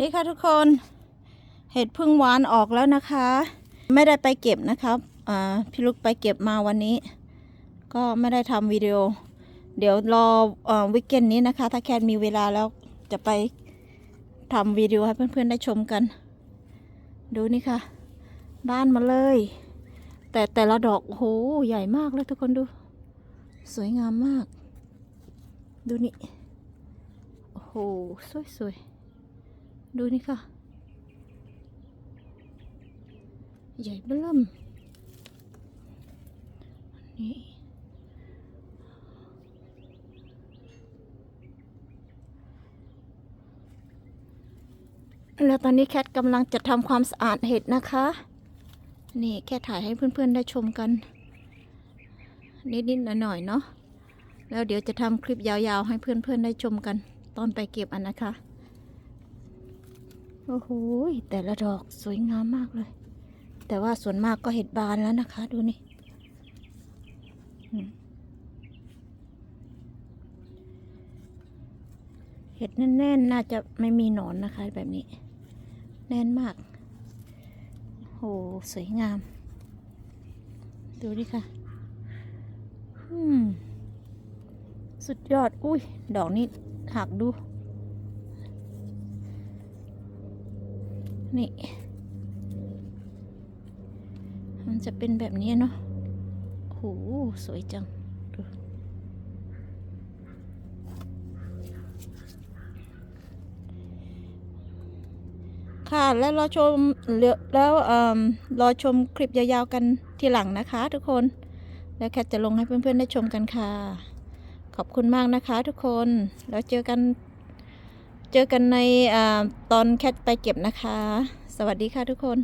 นี่ค่ะทุกคน เห็ดพึ่งหวานออกแล้วนะคะ ไม่ได้ไปเก็บนะครับพี่ลูกไปเก็บมาวันนี้ ก็ไม่ได้ทำวิดีโอ เดี๋ยวรออวิกเกนนี้นะคะ ถ้าแคทมีเวลาแล้วจะไปทำวิดีโอให้เพื่อนๆได้ชมกัน ดูนี่ค่ะ บ้านมาเลย แต่แต่ละดอกโอ้โหใหญ่มากเลยทุกคนดู สวยงามมาก ดูนี่ โอ้โหสวยๆ ดูนี่ค่ะ ใหญ่เบิ่มนี่แล้วตอนนี้แคทกำลังจะทำความสะอาดเห็ดนะคะ นี่แค่ถ่ายให้เพื่อนๆได้ชมกัน นิดๆหน่อยๆเนาะแล้วเดี๋ยวจะทำคลิปยาวๆ ให้เพื่อนๆได้ชมกัน ตอนไปเก็บอันนะคะ โอ้โหแต่ละดอกสวยงามมากเลย แต่ว่าส่วนมากก็เห็ดบานแล้วนะคะ ดูนี่เห็ดแน่นๆน่าจะไม่มีหนอนนะคะ แบบนี้ แน่นมากโอ้โหสวยงาม ดูดิค่ะสุดยอด อุ้ย ดอกนี้หักดู นี่ มันจะเป็นแบบนี้เนาะโหสวยจังดูค่ะแล้วรอชมเดี๋ยวแล้วเอ่อรอชมคลิปยาวๆกันทีหลังนะคะทุกคน แล้วแคทจะลงให้เพื่อนๆได้ชมกันค่ะ ขอบคุณมากนะคะทุกคน แล้วเจอกัน เจอกันในอตอนแคทไปเก็บนะคะ สวัสดีค่ะทุกคน